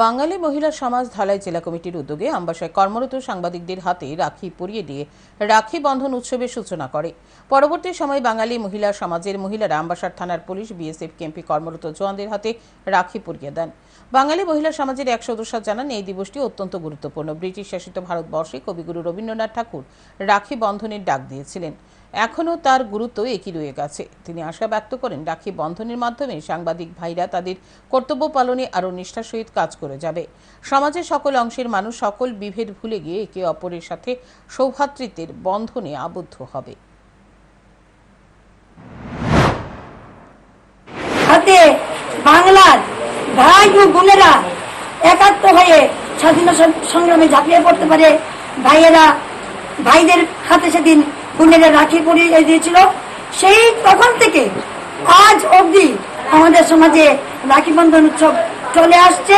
বাঙালি মহিলা সমাজ ধালাই জেলা কমিটির উদ্যোগে আমবাসায় কর্মরত সাংবাদিকদের হাতে রাখি পরিয়ে দিয়ে রাখি বন্ধন উৎসবের সূচনা করে। পরবর্তী সময় বাঙালি মহিলা সমাজের মহিলারা আমবাসার থানার পুলিশ, বিএসএফ কেম্পি কর্মরত জওয়ানদের হাতে রাখি পরিয়ে দেন। বাঙালি মহিলা সমাজের এক সদস্য জানান, এই দিবসটি অত্যন্ত গুরুত্বপূর্ণ। ব্রিটিশ শাসিত ভারতবর্ষে কবিগুরু রবীন্দ্রনাথ ঠাকুর রাখি বন্ধনের ডাক দিয়েছিলেন। এখনও তার গুরুত্ব একই রয়ে গেছে। তিনি আশা ব্যক্ত করেন, রাখি বন্ধনের মাধ্যমে সাংবাদিক ভাইরা তাদের কর্তব্য পালনে আরও নিষ্ঠার সহিত কাজ করে যাবে। সমাজের সকল অংশের মানুষ সকল বিভেদ ভুলে গিয়ে একে অপরের সাথে সৌভ্রাতৃত্বের বন্ধনে আবদ্ধ হবে। বাংলার ভাই ও বোনেরা একাত্ম হয়ে স্বাধীনতা সংগ্রামে ঝাঁপিয়ে পড়তে পারে। ভাইয়েরা, ভাইদের হাতে সেদিন বোনেরা রাখি পরিয়ে দিয়েছিল। সেই তখন থেকে আজ অবধি আমাদের সমাজে রাখি বন্ধন উৎসব চলে আসছে।